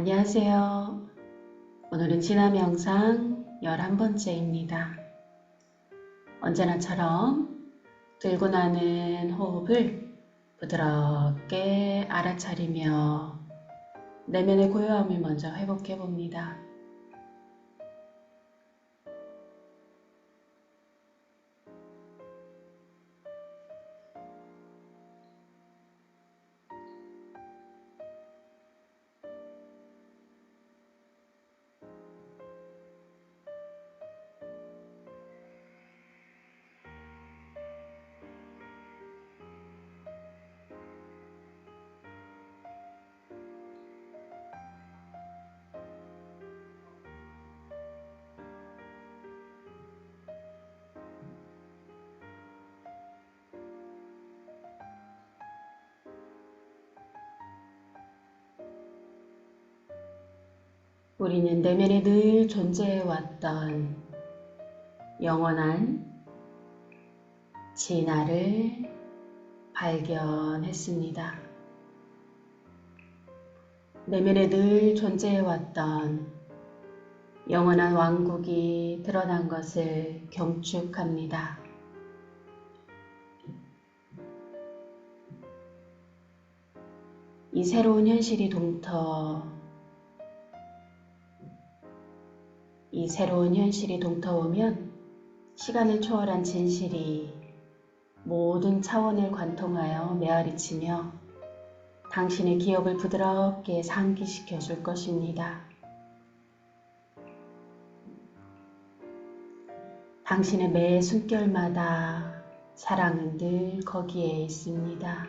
안녕하세요. 오늘은 진화 명상 11번째입니다. 언제나처럼 들고 나는 호흡을 부드럽게 알아차리며 내면의 고요함을 먼저 회복해 봅니다. 우리는 내면에 늘 존재해왔던 영원한 진화를 발견했습니다. 내면에 늘 존재해왔던 영원한 왕국이 드러난 것을 경축합니다. 이 새로운 현실이 동터 이 새로운 현실이 동터오면 시간을 초월한 진실이 모든 차원을 관통하여 메아리치며 당신의 기억을 부드럽게 상기시켜 줄 것입니다. 당신의 매 숨결마다 사랑은 늘 거기에 있습니다.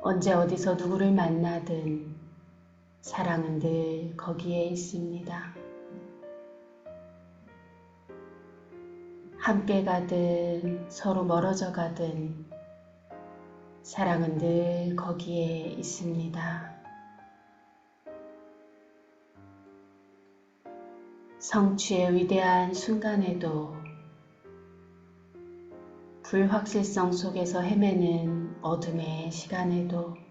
언제 어디서 누구를 만나든 사랑은 늘 거기에 있습니다. 함께 가든 서로 멀어져 가든 사랑은 늘 거기에 있습니다. 성취의 위대한 순간에도 불확실성 속에서 헤매는 어둠의 시간에도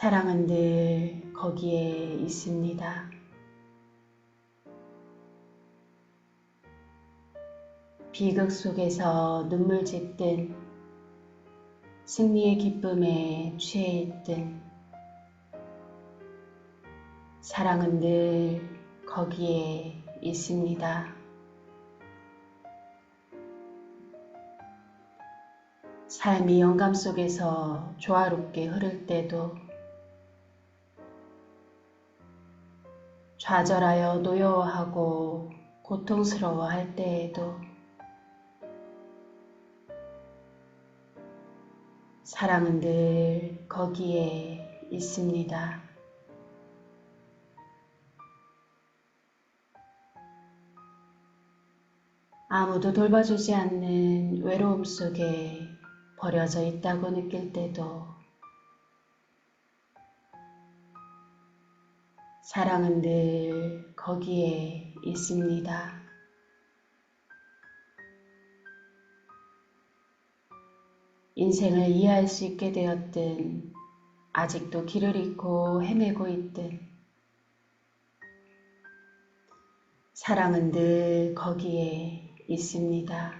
사랑은 늘 거기에 있습니다. 비극 속에서 눈물 짓든 승리의 기쁨에 취해 있든 사랑은 늘 거기에 있습니다. 삶이 영감 속에서 조화롭게 흐를 때도 좌절하여 노여워하고 고통스러워할 때에도 사랑은 늘 거기에 있습니다. 아무도 돌봐주지 않는 외로움 속에 버려져 있다고 느낄 때도 사랑은 늘 거기에 있습니다. 인생을 이해할 수 있게 되었든 아직도 길을 잃고 헤매고 있든 사랑은 늘 거기에 있습니다.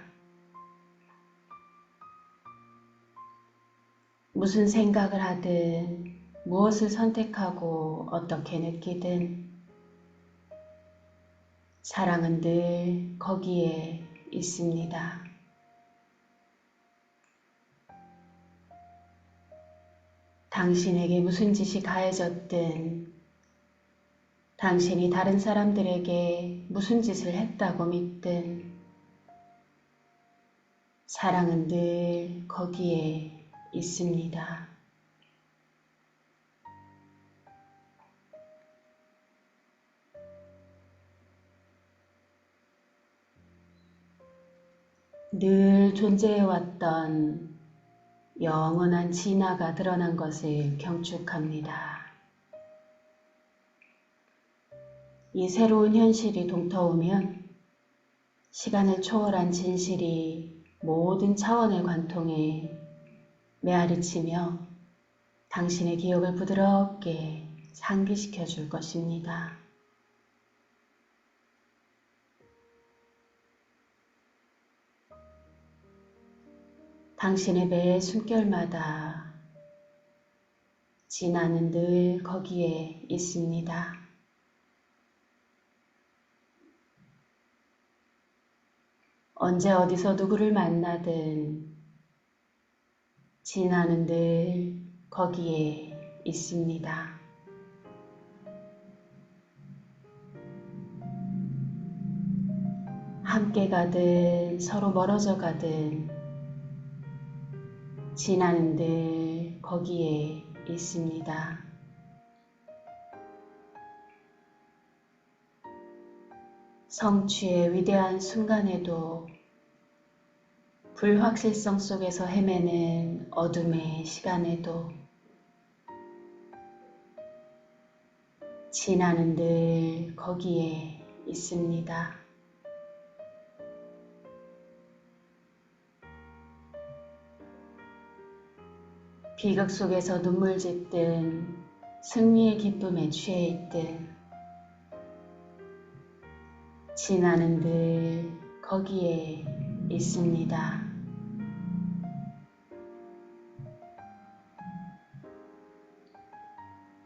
무슨 생각을 하든 무엇을 선택하고 어떻게 느끼든 사랑은 늘 거기에 있습니다. 당신에게 무슨 짓이 가해졌든 당신이 다른 사람들에게 무슨 짓을 했다고 믿든 사랑은 늘 거기에 있습니다. 늘 존재해왔던 영원한 진화가 드러난 것을 경축합니다. 이 새로운 현실이 동터오면 시간을 초월한 진실이 모든 차원을 관통해 메아리치며 당신의 기억을 부드럽게 상기시켜 줄 것입니다. 당신의 매 숨결마다 진아는 늘 거기에 있습니다. 언제 어디서 누구를 만나든 진아는 늘 거기에 있습니다. 함께 가든 서로 멀어져 가든 늘 거기에 있습니다. 성취의 위대한 순간에도 불확실성 속에서 헤매는 어둠의 시간에도 진아는 늘 거기에 있습니다. 비극 속에서 눈물 짓든 승리의 기쁨에 취해 있든 진아는 늘 거기에 있습니다.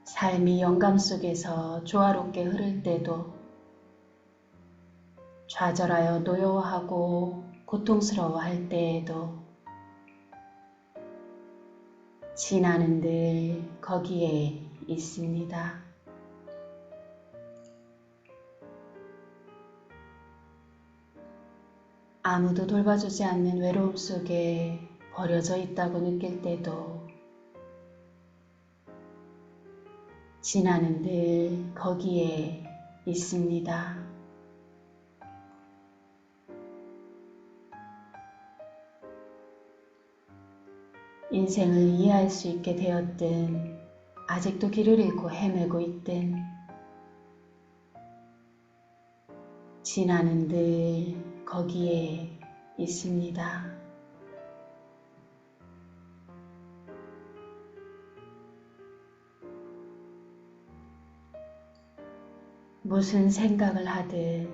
삶이 영감 속에서 조화롭게 흐를 때도 좌절하여 노여워하고 고통스러워할 때에도 진아는 늘 거기에 있습니다. 아무도 돌봐주지 않는 외로움 속에 버려져 있다고 느낄 때도 진아는 늘 거기에 있습니다. 인생을 이해할 수 있게 되었든 아직도 길을 잃고 헤매고 있든 진아는 늘 거기에 있습니다. 무슨 생각을 하든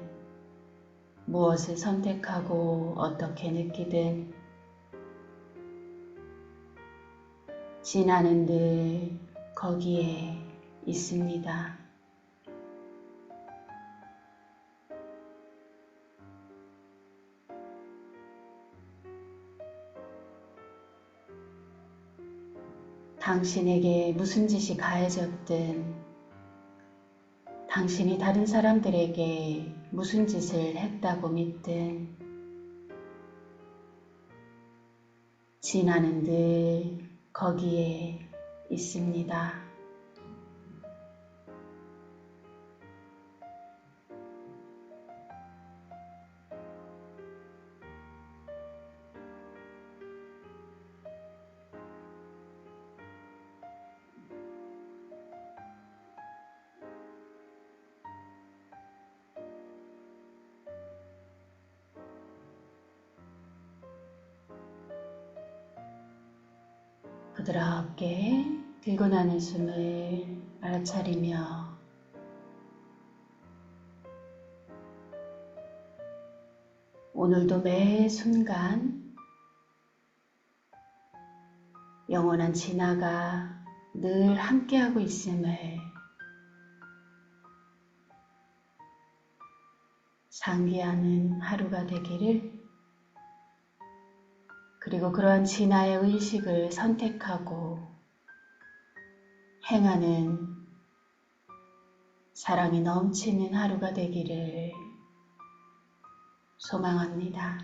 무엇을 선택하고 어떻게 느끼든 진아는 늘 거기에 있습니다. 당신에게 무슨 짓이 가해졌든 당신이 다른 사람들에게 무슨 짓을 했다고 믿든 진아는 늘 거기에 있습니다. 부드럽게 들고 나는 숨을 알아차리며 오늘도 매 순간 영원한 진화가 늘 함께하고 있음을 상기하는 하루가 되기를 그리고 그러한 진화의 의식을 선택하고 행하는 사랑이 넘치는 하루가 되기를 소망합니다.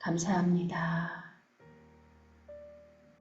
감사합니다.